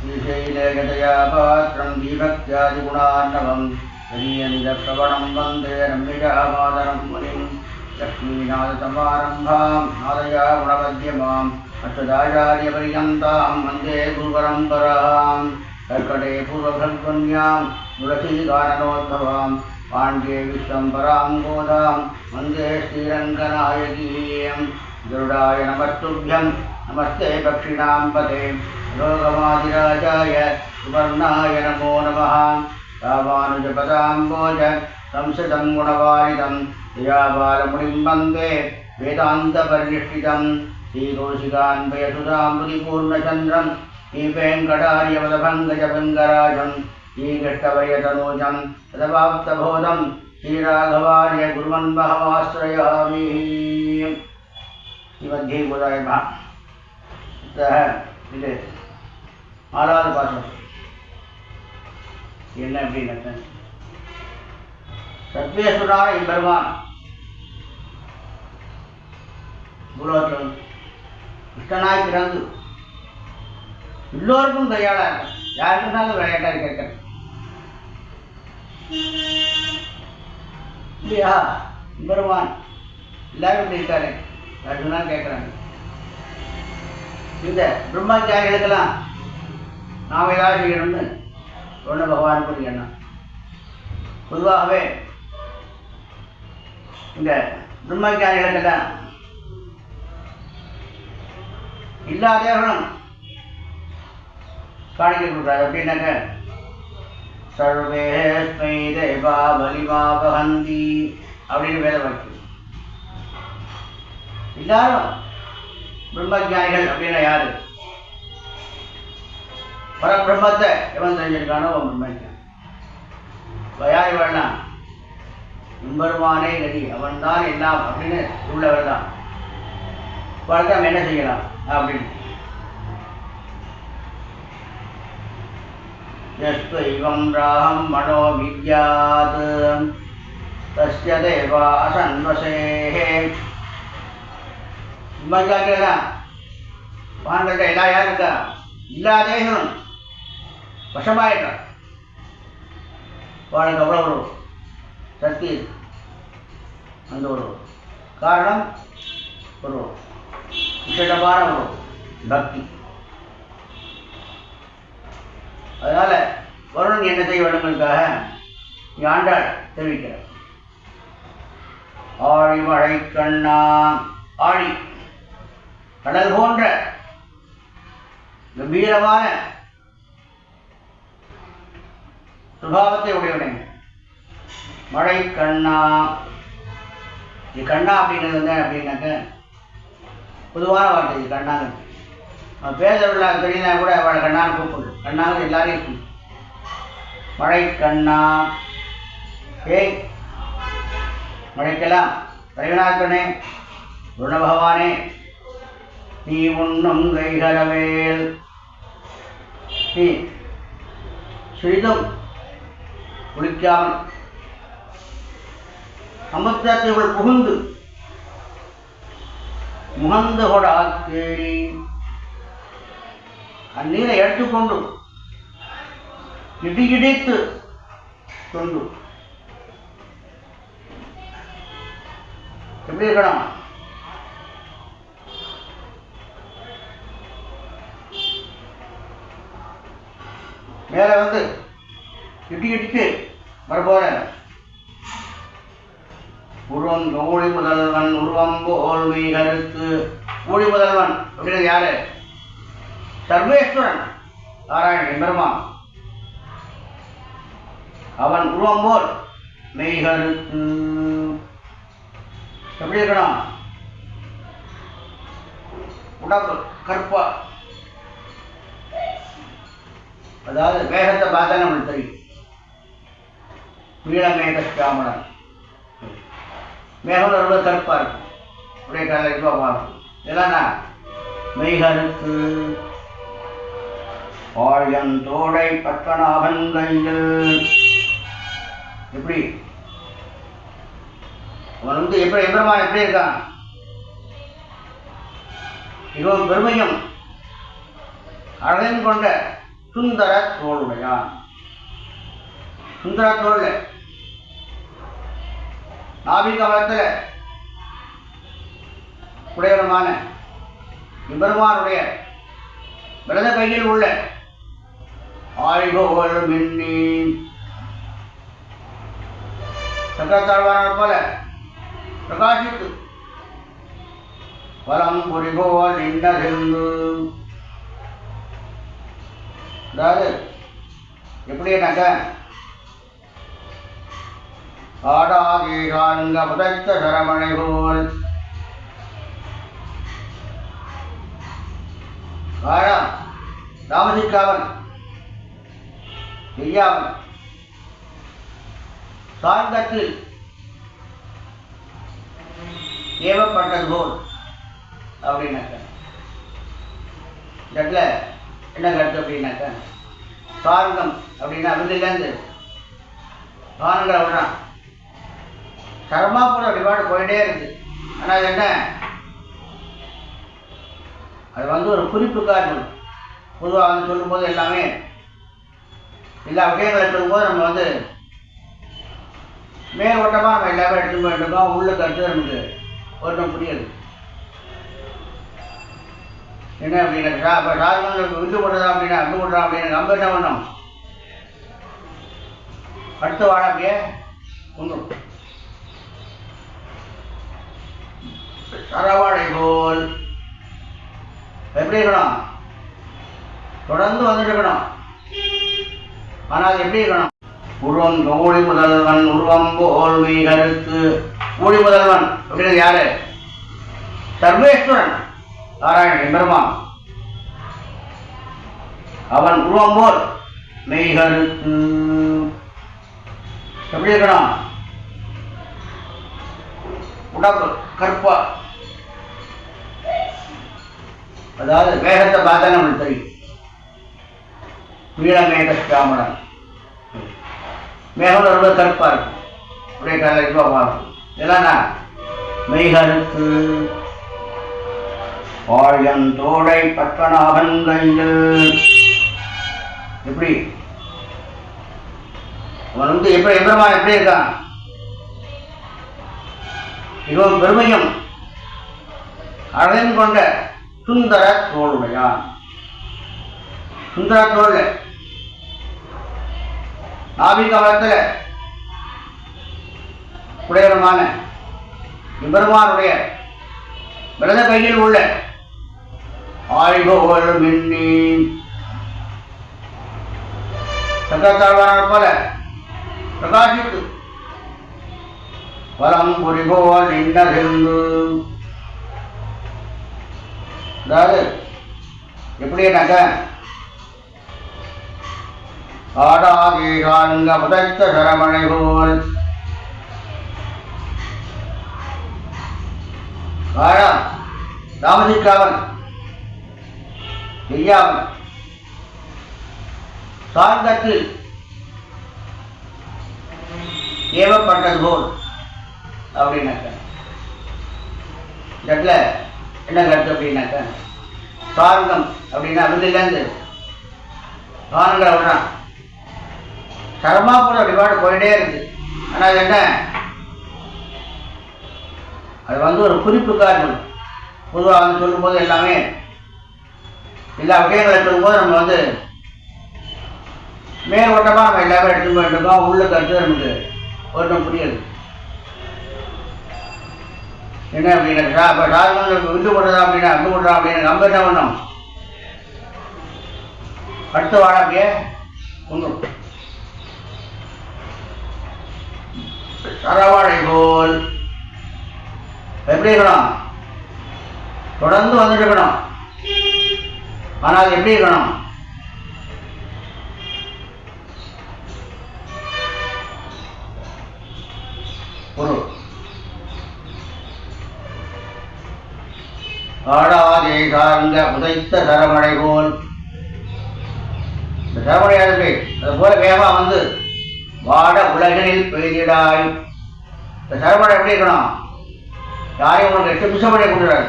श्रीशैलेयतया पात्रं दीभक्त्यादिगुणार्णवं यदीयनिदप्रवणं वंदे रम्यजामादरं मुनिं लक्ष्मीनाथसमारम्भां नादया गुणवद्यमाम् अष्टदाचार्यपर्यन्तां वंदे गुरुपरम्परां कर्कटे पूर्वभल्पुण्यां तुलसीगाननोद्भवां पाण्ड्ये विश्वम्बरां गोदां वंदे श्रीरङ्गनायकीं। गरुडाय नमस्तुभ्यं नमस्ते पक्षिणां पदे योगमादिराजाय सुवर्णाय नमो नमः। रामानुजपदाम्बोज संसदं गुणवारिदं। दयाबालमुनिं वंदे वेदान्तपरिनिष्ठितं। श्रीकौशिकान्वयसुधामृतिपूर्णचन्द्रं श्रीवेङ्कटार्यवदभङ्गजभङ्गराजं श्रीकृष्णवयतनोजं तदवाप्तबोधं श्रीराघवार्य गुरुमन्वहमाश्रयामि श्रीमध्ये महा இது ஆறாவது பாசம் என்ன அப்படின்னு சத்வேஸ்வரான பெருமான் பூலோகத்தில் கிருஷ்ணனாய் பிறந்து எல்லோருக்கும் கையாளா இருக்கான் யாருக்குனாலும் விளையாட்டா கேட்கிறேன் இல்லையா பெருமான் எல்லாரும் இப்படி இருக்காரு அர்ஜுனா கேட்குறாங்க இந்த பிரம்மச்சாரிகளுக்கெல்லாம் நாம் ஏதாவது செய்யணும்னு சொன்ன பகவான் புரிய எண்ணம் பொதுவாகவே இந்த பிரம்மச்சாரிகளுக்கெல்லாம் எல்லா தேவனும் காணிக்க கொடுக்குறாரு அப்படின்னாக்க சர்வேஸ்மை தேவா பலிமா பகந்தி அப்படின்னு வேலை வாக்கியம் எல்லாரும் பிரம்மஜானிகள் அப்படின்னா யாரு பரபிரம்மத்தை எவன் தெரிஞ்சிருக்கானோ அவன் பிரம்மஜான் இப்போ யார் இவன்னா எம்பெருமானே கதி அவன் தான் எல்லாம் அப்படின்னு உள்ளவர் தான் இப்போ நம்ம என்ன செய்யலாம் அப்படின்னு यस्त्वैवं राहं मनो विद्यात् तस्य देवा असन्वसेः பிரம்மச்சாரியெல்லாம் வாங்கள்ட்ட எல்லா யாரும் இருக்கா எல்லா தேசனும் வசமாயிட்டான் வாழ்க்கை அவ்வளோ ஒரு சக்தி இருக்கு. அந்த ஒரு காரணம் ஒரு விசேஷமான ஒரு பக்தி அதனால வருணன் என்ன செய்ய வேண்டும்ன்றதுக்காக இங்க ஆண்டாள் தெரிவிக்கிறார் ஆழி மழை கண்ணா ஆழி கடல் போன்ற கம்பீரமான சுபாவத்தை உடையவனை. மழை கண்ணா. இது கண்ணா அப்படிங்கிறது என்ன அப்படின்னாக்க பொதுவான வார்த்தை இது கண்ணாங்க பேசுறவங்கள தெரியுனா கூட அவளை கண்ணான்னு கூப்பிடு கண்ணாங்க எல்லாரையும் கூப்பிடு மழை கண்ணா. ஏய் மழைக்கெல்லாம் தலைவனாக்கனே குருண பகவானே நீ உண்ணும் கைகரவேல் நீ சிறிதும் குளிக்காமல் சமுத்திரத்திற்குள் புகுந்து முகந்து கொட தேடி அந்நீரை எடுத்துக்கொண்டு இடி இடித்து கொண்டு எப்படி இருக்கணும்? மேலே வந்து. இட்டி இடிச்சு வரப்போற உருவம் ஊழி முதல்வன் உருவம் போல் கருத்து ஊழி முதல்வன் அப்படிங்கிறது யாரு? சர்வேஸ்வரன். நாராயணன் பெருமான் அவன் உருவம் போல் மெய் கருத்து எப்படி இருக்கணும்? உடம்பு கற்பா. அதாவது மேகத்தை பார்த்தா நம்மளுக்கு தெரியும். நீளமேக சாமணன் மேகம் ரொம்ப கருப்பாக இருக்கும். அப்படியே காலை இதுவாக மாறும். இதெல்லாம் மெய்கருத்து. ஆழியன் தோடை பத்மநாபன் கையில் எப்படி? அவன் வந்து எப்படி எம்பெருமான் எப்படி இருக்கான்? இவன் பெருமையும் அழகையும் கொண்ட சுந்தர சோழுடையான் சுந்தர தோல் நாபிகமலத்தில் உடையவருமான இம்பெருமானுடைய விரத கையில் உள்ள ஆய்வோல் மின்னி சக்கரத்தாழ்வான போல பிரகாசித்து வலம் புரிபோல் நின்றதென்று அதாவது எப்படின்னாக்க காண்க புதைத்த சரமணை போல். ஆடா தாமதிக்காமல் செய்யாமல் சார்ந்தத்தில் ஏவப்பட்டது போல். அப்படின்னாக்க இந்த இடத்துல என்ன கருத்து அப்படின்னாக்க சார்ந்தம் அப்படின்னா விருதுலேருந்து காரணங்களை விடுறான். சர்மாப்பூர் வழிபாடு போயிட்டே இருக்கு. ஆனால் அது என்ன? அது வந்து ஒரு குறிப்பு காரணம் பொதுவாக வந்து சொல்லும்போது எல்லாமே எல்லா விஷயங்களை சொல்லும்போது நம்ம வந்து மேலோட்டமாக நம்ம எல்லாமே எடுத்து போயிட்டு உள்ள கருத்து நமக்கு ஒன்றும் புரியாது என்ன அப்படின்னா இப்போ சாதனங்களுக்கு விட்டு போடுறதா அப்படின்னா விட்டு பண்ணுறா அப்படின்னா நம்ம என்ன பண்ணோம் அடுத்து வாழ அப்படியே ஒன்றும் சரவாழை போல். எப்படி இருக்கணும்? தொடர்ந்து வந்துட்டு இருக்கணும். ஆனால் எப்படி இருக்கணும்? உருவம் கோழி முதல்வன் உருவம் போல் மெய் கருத்து. கோழி முதல்வன் அப்படிங்கிறது யாரு? சர்வேஸ்வரன். நாராயணன் பெருமான் அவன் உருவம் போல் மெய் எப்படி இருக்கணும்? உடம்பு கற்பா. அதாவது வேகத்தை பார்த்தா நம்மளுக்கு தெரியும். நீளமேக சாமணன் மேகம் ரொம்ப கருப்பா இருக்கும். அப்படியே கலை இருக்கும் இதெல்லாம் நான் மெய்கருத்து. ஆழன் தோடை பத்மநாபன் கையில். எப்படி? அவன் வந்து எப்படி எம்பெருமான் எப்படி இருக்கான்? மிகவும் பெருமையும் அழகும் கொண்ட சுந்தர தோளுடையான் சுந்தர தோல் நாபிகமலத்தில் உடையவருமான இம்பெருமானுடைய வலது கையில் உள்ள ஆய்பவள் மின்னி. சக்கரத்தாழ்வானார் போல. பிரகாசித்து வலம் புரிபோல் நின்றதென்று அதாவது எப்படின்னாக்க ஆடாதீராங்க புதைத்த சரமணை போல். ஆடா தாமசிக்காமல். செய்யாமல் சார்ந்தத்தில் ஏவப்பட்டது போல் அப்படின்னாக்க இடத்துல என்ன கருத்து அப்படின்னாக்க சார்ந்தம் அப்படின்னா விருதுலேருந்து காரணங்களை விடுறான் சரமாப்புற வழிபாடு போயிட்டே இருக்கு. ஆனால் அது என்ன? அது வந்து ஒரு குறிப்பு காரணம் பொதுவாக வந்து சொல்லும்போது எல்லாமே எல்லா விஷயங்களை போது நம்ம வந்து மேலோட்டமாக நம்ம எல்லாமே எடுத்து போயிட்டுருக்கோம் உள்ள கருத்து நமக்கு ஒருத்தம் புரியுது. என்ன அப்படின்னா இப்போ சாதனங்களுக்கு விட்டு பண்ணுறா அப்படின்னா விட்டு பண்ணுறா அப்படின்னு நம்ம என்ன பண்ணோம்? அடுத்த வாழ அப்படியே ஒன்றும் சரவாழை போல். எப்படி இருக்கணும்? தொடர்ந்து வந்துட்டு இருக்கணும். ஆனால் எப்படி இருக்கணும்? பொருள். ஆடாதே சார்ந்த புதைத்த சரமடை போல். இந்த சரமடையாளர்கள் அது போல வேகமா வந்து வாட உலகில் பெய்திடாய். இந்த சரமடை எப்படி இருக்கணும்? யாரையும் உங்களுக்கு எட்டு நிமிஷம் பண்ணி கொண்டுறாரு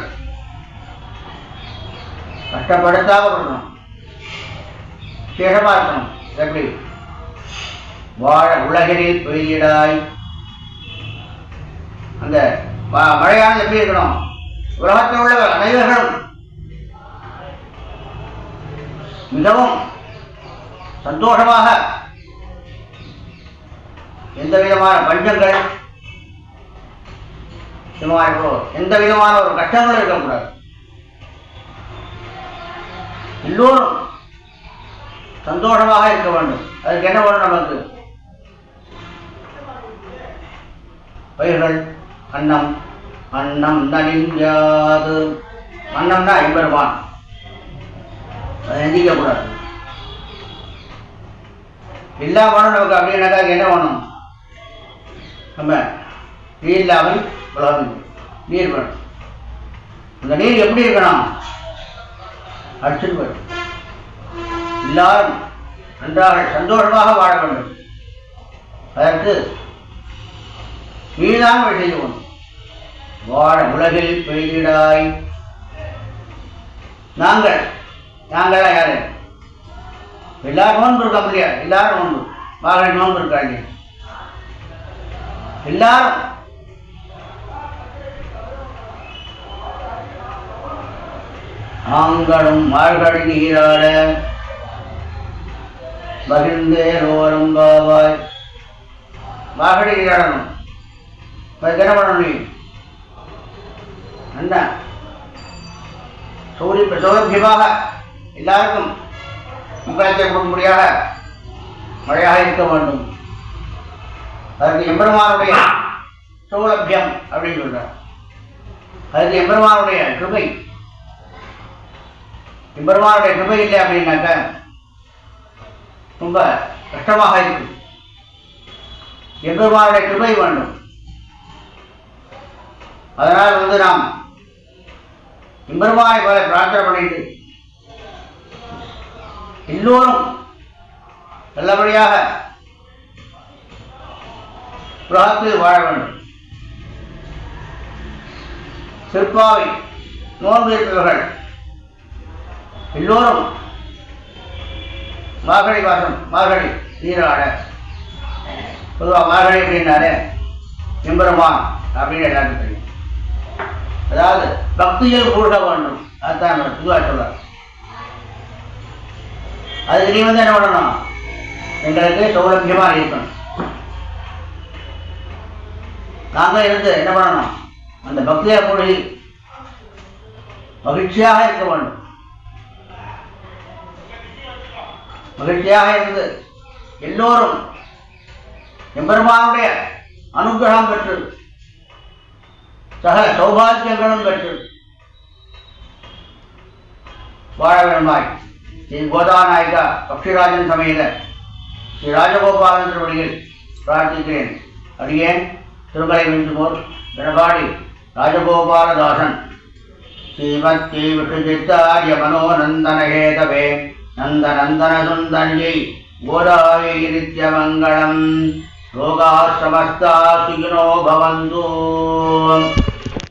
கஷ்டப்படுத்தாக பண்ணணும் விசேஷமாக இருக்கணும் எப்படி? வாழ உலகினில் பெய்யிடாய் அந்த மழையானது எப்படி இருக்கணும்? உலகத்தில் உள்ள அனைவர்களும் மிகவும் சந்தோஷமாக எந்த விதமான பஞ்சங்கள் எந்த விதமான ஒரு கஷ்டங்களும் இருக்கக்கூடாது. எல்லோரும் சந்தோஷமாக இருக்க வேண்டும். அதுக்கு என்ன வேணும் நமக்கு? பயிர்கள் அன்னம். அன்னம் நலிஞ்சாது அன்னம்னா ஐம்பெருமான். அதை எந்திக்க கூடாது எல்லாம் வேணும் நமக்கு. அப்படின்னாக்கா என்ன வேணும்? நம்ம நீர் இல்லாமல் உலகம் நீர் வேணும். அந்த நீர் எப்படி இருக்கணும்? அடிச்சுட்டு போயிடும் எல்லாரும் நன்றாக சந்தோஷமாக வாழ வேண்டும். அதற்கு நீதான் வழி செய்வோம் வாழ உலகில் பெய்திடாய் நாங்கள் நாங்கள் யாரு? எல்லாரும் நோன்பு இருக்க முடியாது எல்லாரும் நோன்பு. மகள் நோன்பு இருக்காங்க எல்லாரும் ஆங்களும் மார்கழி நீராட மகிழ்ந்தே ரோரம் பாவாய் மார்கழி நீராடணும் அதுக்கு என்ன பண்ணணும் நீ. என்ன சௌரி சௌலபியமாக எல்லாருக்கும் முகாயத்தை கொடுக்கும்படியாக மழையாக இருக்க வேண்டும். அதுக்கு எம்பெருமானுடைய சௌலபியம் அப்படின்னு சொல்றார். அதுக்கு எம்பெருமானுடைய கிருமை எம்பெருமானுடைய கிருபை இல்லை அப்படின்னாக்க ரொம்ப கஷ்டமாக இருக்கும். எம்பெருமானுடைய கிருபை வேண்டும். அதனால் வந்து நாம் எம்பெருமானை போல பிரார்த்தனை பண்ணிட்டு எல்லோரும் நல்லபடியாக உலகத்தில் வாழ வேண்டும். சிற்பாவை நோன்பு இருப்பவர்கள் எல்லோரும் மார்கழி மாதம் மார்கழி நீராட பொதுவாக மார்கழி அப்படின்னாலே எம்பெருமான் அப்படின்னு எல்லாருக்கும் தெரியும். அதாவது பக்தியில் மூழ்க வேண்டும். அதுதான் பொதுவாக சொல்றார் அதுக்கு நீ வந்து என்ன பண்ணணும்? எங்களுக்கு சௌலபியமாக இருக்கணும். நாங்கள் இருந்து என்ன பண்ணணும்? அந்த பக்தியாக மூழ்கி மகிழ்ச்சியாக இருக்க வேண்டும். மகிழ்ச்சியாக இருந்தது எல்லோரும் எம்பெருமானுடைய அனுகிரகம் பெற்று சகல சௌபாகியங்களும் பெற்று வாழ வேண்டாய் ஸ்ரீ கோதாநாயகா பக்ஷிராஜன் சமையல ஸ்ரீ ராஜகோபாலன் திருவடியில் பிரார்த்திக்கிறேன். அடியேன் திருமலை விந்துமோர் விடபாடி ராஜகோபாலதாசன். ஸ்ரீமத்தி விட்டுச்சித்தாரிய மனோநந்தன ஹேதவே நந்த நந்தன சுந்தன்யை கோதாயை நித்யமங்கலம் லோகா சமஸ்தா சுகினோ பவந்து